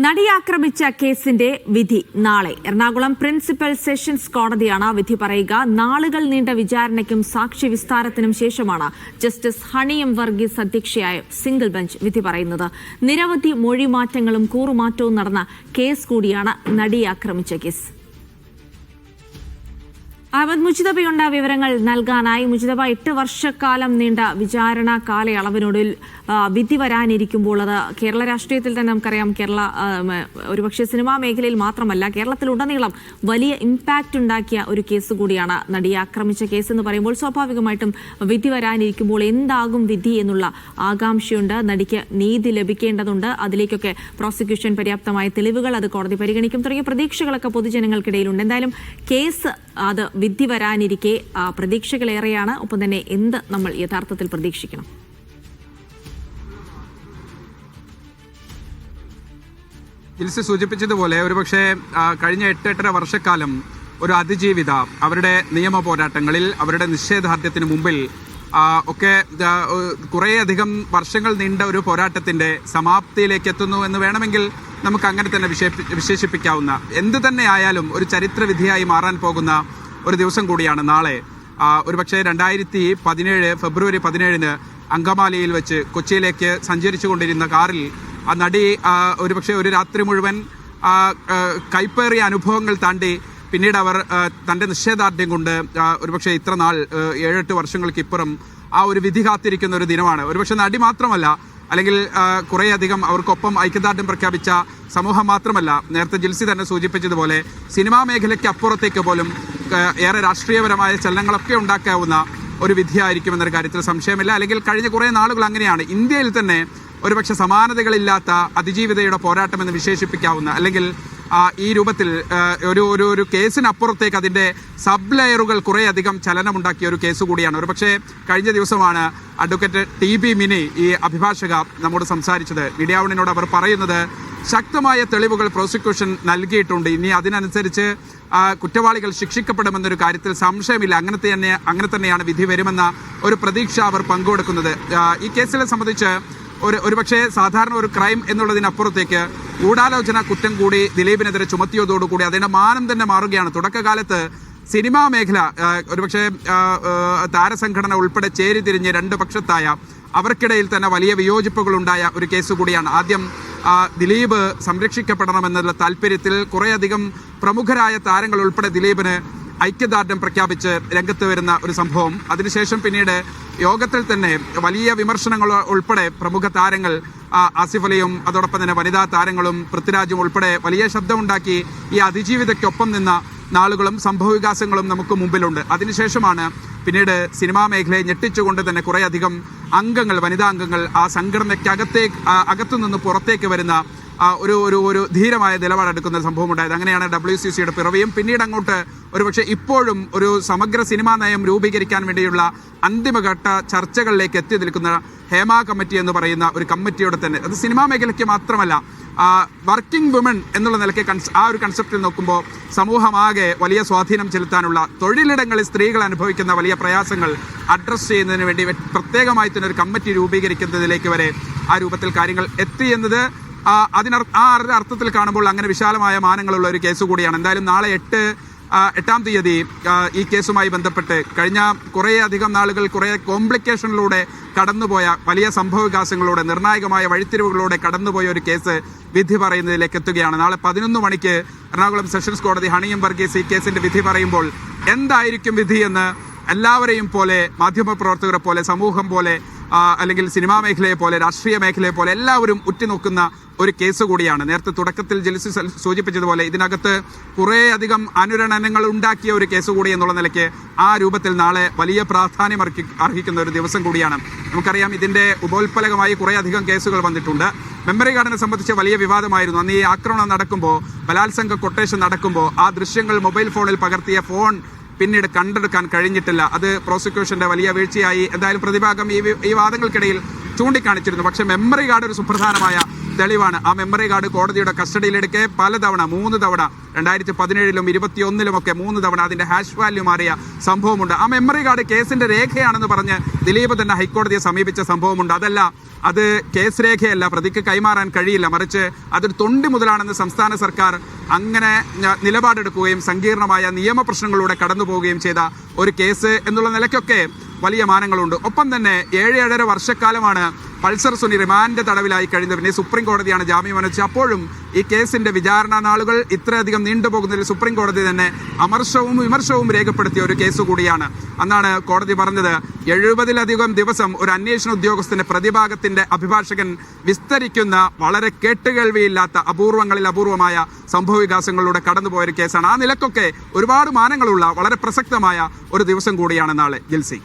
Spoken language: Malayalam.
നടിയാക്രമിച്ച കേസിന്റെ വിധി നാളെ. എറണാകുളം പ്രിൻസിപ്പൽ സെഷൻസ് കോടതിയാണ് വിധി പറയുക. നാളുകൾ നീണ്ട വിചാരണയ്ക്കും സാക്ഷി വിസ്താരത്തിനും ശേഷമാണ് ജസ്റ്റിസ് ഹണിയം വർഗീസ് അധ്യക്ഷയായ സിംഗിൾ ബെഞ്ച് വിധി പറയുന്നത്. നിരവധി മൊഴിമാറ്റങ്ങളും കൂറുമാറ്റവും നടന്ന കേസ് കൂടിയാണ് നടിയാക്രമിച്ച കേസ്. അഹമ്മദ് മുജിതബയുണ്ട വിവരങ്ങൾ നൽകാനായി. മുജിതബ എട്ട് വർഷക്കാലം നീണ്ട വിചാരണ കാലയളവിനൊടുവിൽ വിധി വരാനിരിക്കുമ്പോൾ അത് കേരള രാഷ്ട്രീയത്തിൽ തന്നെ നമുക്കറിയാം. കേരള ഒരുപക്ഷെ സിനിമാ മേഖലയിൽ മാത്രമല്ല കേരളത്തിലുടനീളം വലിയ ഇമ്പാക്റ്റ് ഉണ്ടാക്കിയ ഒരു കേസ് കൂടിയാണ് നടിയെ ആക്രമിച്ച കേസ് എന്ന് പറയുമ്പോൾ സ്വാഭാവികമായിട്ടും വിധി വരാനിരിക്കുമ്പോൾ എന്താകും വിധി എന്നുള്ള ആകാംക്ഷയുണ്ട്. നടിക്ക് നീതി ലഭിക്കേണ്ടതുണ്ട്. അതിലേക്കൊക്കെ പ്രോസിക്യൂഷൻ പര്യാപ്തമായ തെളിവുകൾ അത് കോടതി പരിഗണിക്കും. തുടങ്ങിയ പ്രതീക്ഷകളൊക്കെ പൊതുജനങ്ങൾക്കിടയിലുണ്ട്. എന്തായാലും കേസ് അത് വിധി വരാനിരിക്കെ പ്രതീക്ഷകളേറെയാണ്. ഒപ്പം തന്നെ എന്ത് നമ്മൾ യഥാർത്ഥത്തിൽ പ്രതീക്ഷിക്കണം? ജിൽസ് സൂചിപ്പിച്ചതുപോലെ ഒരുപക്ഷെ കഴിഞ്ഞ എട്ട് എട്ടര വർഷക്കാലം ഒരു അതിജീവിത അവരുടെ നിയമ പോരാട്ടങ്ങളിൽ അവരുടെ നിശ്ചയദാർഢ്യത്തിന് മുമ്പിൽ ഒക്കെ കുറേയധികം വർഷങ്ങൾ നീണ്ട ഒരു പോരാട്ടത്തിന്റെ സമാപ്തിയിലേക്ക് എത്തുന്നു എന്ന് വേണമെങ്കിൽ നമുക്ക് അങ്ങനെ തന്നെ വിശേഷിപ്പിക്കാവുന്ന എന്ത് തന്നെ ആയാലും ഒരു ചരിത്രവിധിയായി മാറാൻ പോകുന്ന ഒരു ദിവസം കൂടിയാണ് നാളെ. ഒരു ഒരുപക്ഷെ രണ്ടായിരത്തി പതിനേഴ് ഫെബ്രുവരി പതിനേഴിന് അങ്കമാലിയിൽ വെച്ച് കൊച്ചിയിലേക്ക് സഞ്ചരിച്ചു കൊണ്ടിരുന്ന കാറിൽ ആ നടി ഒരു ഒരുപക്ഷെ ഒരു രാത്രി മുഴുവൻ കൈപ്പേറിയ അനുഭവങ്ങൾ താണ്ടി പിന്നീട് അവർ തന്റെ നിശ്ചയദാർഢ്യം കൊണ്ട് ഒരുപക്ഷെ ഇത്ര നാൾ ഏഴെട്ട് വർഷങ്ങൾക്ക് ഇപ്പുറം ആ ഒരു വിധി കാത്തിരിക്കുന്ന ഒരു ദിനമാണ്. ഒരുപക്ഷെ നടി മാത്രമല്ല അല്ലെങ്കിൽ കുറേയധികം അവർക്കൊപ്പം ഐക്യദാർഢ്യം പ്രഖ്യാപിച്ച സമൂഹം മാത്രമല്ല നേരത്തെ ജിൽസി തന്നെ സൂചിപ്പിച്ചതുപോലെ സിനിമാ മേഖലയ്ക്ക് അപ്പുറത്തേക്ക് പോലും ഏറെ രാഷ്ട്രീയപരമായ ചലനങ്ങളൊക്കെ ഉണ്ടാക്കാവുന്ന ഒരു വിധിയായിരിക്കും എന്നൊരു കാര്യത്തിൽ സംശയമില്ല. അല്ലെങ്കിൽ കഴിഞ്ഞ കുറേ നാളുകൾ അങ്ങനെയാണ്. ഇന്ത്യയിൽ തന്നെ ഒരുപക്ഷെ സമാനതകളില്ലാത്ത അതിജീവിതയുടെ പോരാട്ടം എന്ന് വിശേഷിപ്പിക്കാവുന്ന അല്ലെങ്കിൽ ഈ രൂപത്തിൽ ഒരു ഒരു ഒരു കേസിനപ്പുറത്തേക്ക് അതിന്റെ സബ് ലെയറുകൾ കുറേയധികം ചലനമുണ്ടാക്കിയ ഒരു കേസ് കൂടിയാണ്. ഒരുപക്ഷെ കഴിഞ്ഞ ദിവസമാണ് അഡ്വക്കേറ്റ് ടി ബി മിനി ഈ അഭിഭാഷക നമ്മോട് സംസാരിച്ചത്. മീഡിയാവണിനോട് അവർ പറയുന്നത് ശക്തമായ തെളിവുകൾ പ്രോസിക്യൂഷൻ നൽകിയിട്ടുണ്ട്. ഇനി അതിനനുസരിച്ച് കുറ്റവാളികൾ ശിക്ഷിക്കപ്പെടുമെന്നൊരു കാര്യത്തിൽ സംശയമില്ല. അങ്ങനത്തെ തന്നെ അങ്ങനെ തന്നെയാണ് വിധി വരുമെന്ന ഒരു പ്രതീക്ഷ അവർ പങ്കുവെടുക്കുന്നത് ഈ കേസിനെ സംബന്ധിച്ച് ഒരു ഒരുപക്ഷെ സാധാരണ ഒരു ക്രൈം എന്നുള്ളതിനപ്പുറത്തേക്ക് ഗൂഢാലോചന കുറ്റം കൂടി ദിലീപിനെതിരെ ചുമത്തിയതോടുകൂടി അതിന്റെ മാനം തന്നെ മാറുകയാണ്. തുടക്കകാലത്ത് സിനിമാ മേഖല ഒരുപക്ഷെ താരസംഘടന ഉൾപ്പെടെ ചേരിതിരിഞ്ഞ് രണ്ട് പക്ഷത്തായ അവർക്കിടയിൽ തന്നെ വലിയ വിയോജിപ്പുകൾ ഉണ്ടായ ഒരു കേസ് കൂടിയാണ്. ആദ്യം ദിലീപ് സംരക്ഷിക്കപ്പെടണമെന്നുള്ള താല്പര്യത്തിൽ കുറേയധികം പ്രമുഖരായ താരങ്ങൾ ഉൾപ്പെടെ ദിലീപിന് ഐക്യദാർഢ്യം പ്രഖ്യാപിച്ച് രംഗത്ത് വരുന്ന ഒരു സംഭവം. അതിനുശേഷം പിന്നീട് യോഗത്തിൽ തന്നെ വലിയ വിമർശനങ്ങൾ ഉൾപ്പെടെ പ്രമുഖ താരങ്ങൾ ആസിഫ് അലിയും അതോടൊപ്പം തന്നെ വനിതാ താരങ്ങളും പൃഥ്വിരാജും ഉൾപ്പെടെ വലിയ ശബ്ദമുണ്ടാക്കി ഈ അതിജീവിതയ്ക്കൊപ്പം നിന്ന നാളുകളും സംഭവവികാസങ്ങളും നമുക്ക് മുമ്പിലുണ്ട്. അതിനുശേഷമാണ് പിന്നീട് സിനിമാ മേഖലയെ ഞെട്ടിച്ചുകൊണ്ട് തന്നെ കുറേയധികം അംഗങ്ങൾ വനിതാ അംഗങ്ങൾ ആ സംഘടനയ്ക്കകത്തേക്ക് അകത്തുനിന്ന് പുറത്തേക്ക് വരുന്ന ഒരു ഒരു ഒരു ധീരമായ നിലപാടെടുക്കുന്ന സംഭവം ഉണ്ടായത് അങ്ങനെയാണ് ഡബ്ല്യു സി സിയുടെ പിറവിയും. പിന്നീട് അങ്ങോട്ട് ഒരുപക്ഷെ ഇപ്പോഴും ഒരു സമഗ്ര സിനിമാ നയം രൂപീകരിക്കാൻ വേണ്ടിയുള്ള അന്തിമഘട്ട ചർച്ചകളിലേക്ക് എത്തി നിൽക്കുന്ന ഹേമ കമ്മിറ്റി എന്ന് പറയുന്ന ഒരു കമ്മിറ്റിയോടെ തന്നെ. അത് സിനിമാ മേഖലയ്ക്ക് മാത്രമല്ല വർക്കിംഗ് വുമൺ എന്നുള്ള നിലയ്ക്ക് ആ ഒരു കൺസെപ്റ്റിൽ നോക്കുമ്പോൾ സമൂഹമാകെ വലിയ സ്വാധീനം ചെലുത്താനുള്ള തൊഴിലിടങ്ങളിൽ സ്ത്രീകൾ അനുഭവിക്കുന്ന വലിയ പ്രയാസങ്ങൾ അഡ്രസ്സ് ചെയ്യുന്നതിന് വേണ്ടി പ്രത്യേകമായി തന്നെ ഒരു കമ്മിറ്റി രൂപീകരിക്കുന്നതിലേക്ക് വരെ ആ രൂപത്തിൽ കാര്യങ്ങൾ എത്തി എന്നത് അതിനർ ആ അർത്ഥത്തിൽ കാണുമ്പോൾ അങ്ങനെ വിശാലമായ മാനങ്ങളുള്ള ഒരു കേസ് കൂടിയാണ്. എന്തായാലും നാളെ എട്ട് എട്ടാം തീയതി ഈ കേസുമായി ബന്ധപ്പെട്ട് കഴിഞ്ഞ കുറേയധികം നാളുകൾ കുറേ കോംപ്ലിക്കേഷനിലൂടെ കടന്നുപോയ വലിയ സംഭവവികാസങ്ങളോടെ നിർണായകമായ വഴിത്തിരിവുകളിലൂടെ കടന്നുപോയ ഒരു കേസ് വിധി പറയുന്നതിലേക്ക് എത്തുകയാണ്. നാളെ പതിനൊന്ന് മണിക്ക് എറണാകുളം സെഷൻസ് കോടതി ഹണിയം വർഗീസ് ഈ കേസിന്റെ വിധി പറയുമ്പോൾ എന്തായിരിക്കും വിധിയെന്ന് എല്ലാവരെയും പോലെ മാധ്യമപ്രവർത്തകരെ പോലെ സമൂഹം പോലെ അല്ലെങ്കിൽ സിനിമാ മേഖലയെ പോലെ രാഷ്ട്രീയ മേഖലയെ പോലെ എല്ലാവരും ഉറ്റുനോക്കുന്ന ഒരു കേസ് കൂടിയാണ്. നേരത്തെ തുടക്കത്തിൽ ജലിസി സൂചിപ്പിച്ചതുപോലെ ഇതിനകത്ത് കുറേ അധികം അനുരണനങ്ങൾ ഉണ്ടാക്കിയ ഒരു കേസ് കൂടി എന്നുള്ള നിലയ്ക്ക് ആ രൂപത്തിൽ നാളെ വലിയ പ്രാധാന്യം അർഹി അർഹിക്കുന്ന ഒരു ദിവസം കൂടിയാണ്. നമുക്കറിയാം ഇതിന്റെ ഉപോത്പലകമായി കുറേ അധികം കേസുകൾ വന്നിട്ടുണ്ട്. മെമ്മറി കാർഡിനെ സംബന്ധിച്ച് വലിയ വിവാദമായിരുന്നു. അന്ന് ഈ ആക്രമണം നടക്കുമ്പോൾ ബലാത്സംഗ കൊട്ടേഷൻ നടക്കുമ്പോൾ ആ ദൃശ്യങ്ങൾ മൊബൈൽ ഫോണിൽ പകർത്തിയ ഫോൺ പിന്നീട് കണ്ടെടുക്കാൻ കഴിഞ്ഞിട്ടില്ല. അത് പ്രോസിക്യൂഷന്റെ വലിയ വീഴ്ചയായി. എന്തായാലും പ്രതിഭാഗം ഈ ഈ വാദങ്ങൾക്കിടയിൽ ചൂണ്ടിക്കാണിച്ചിരുന്നു. പക്ഷെ മെമ്മറി കാർഡ് ഒരു സുപ്രധാനമായ തെളിവാണ്. ആ മെമ്മറി കാർഡ് കോടതിയുടെ കസ്റ്റഡിയിലെടുക്കെ പലതവണ മൂന്ന് തവണ രണ്ടായിരത്തി പതിനേഴിലും ഇരുപത്തിയൊന്നിലും ഒക്കെ മൂന്ന് തവണ അതിന്റെ ഹാഷ് വാല്യൂ മാറിയ സംഭവമുണ്ട്. ആ മെമ്മറി കാർഡ് കേസിന്റെ രേഖയാണെന്ന് പറഞ്ഞ് ദിലീപ് തന്നെ ഹൈക്കോടതിയെ സമീപിച്ച സംഭവമുണ്ട്. അതല്ല അത് കേസ് രേഖയല്ല പ്രതിക്ക് കൈമാറാൻ കഴിയില്ല. മറിച്ച് അതൊരു തൊണ്ടി മുതലാണെന്ന് സംസ്ഥാന സർക്കാർ അങ്ങനെ നിലപാടെടുക്കുകയും സങ്കീർണമായ നിയമപ്രശ്നങ്ങളിലൂടെ കടന്നു പോവുകയും ചെയ്ത ഒരു കേസ് എന്നുള്ള നിലയ്ക്കൊക്കെ വലിയ മാനങ്ങളുണ്ട്. ഒപ്പം തന്നെ ഏഴ് ഏഴര വർഷക്കാലമാണ് പൾസർ സുനി റിമാൻഡ് തടവിലായി കഴിഞ്ഞ പിന്നെ സുപ്രീം കോടതിയാണ് ജാമ്യം അനുവദിച്ചത്. അപ്പോഴും ഈ കേസിന്റെ വിചാരണ നാളുകൾ ഇത്രയധികം നീണ്ടുപോകുന്നതിൽ സുപ്രീം കോടതി തന്നെ അമർഷവും വിമർശവും രേഖപ്പെടുത്തിയ ഒരു കേസ് കൂടിയാണ്. അന്നാണ് കോടതി പറഞ്ഞത് എഴുപതിലധികം ദിവസം ഒരു അന്വേഷണ ഉദ്യോഗസ്ഥന്റെ പ്രതിഭാഗത്തിന്റെ അഭിഭാഷകൻ വിസ്തരിക്കുന്ന വളരെ കേട്ടുകേൾവിയില്ലാത്ത അപൂർവങ്ങളിൽ അപൂർവമായ സംഭവവികാസങ്ങളിലൂടെ കടന്നുപോയ ഒരു കേസാണ്. ആ നിലക്കൊക്കെ ഒരുപാട് മാനങ്ങളുള്ള വളരെ പ്രസക്തമായ ഒരു ദിവസം കൂടിയാണ് നാളെ. ജിൽസി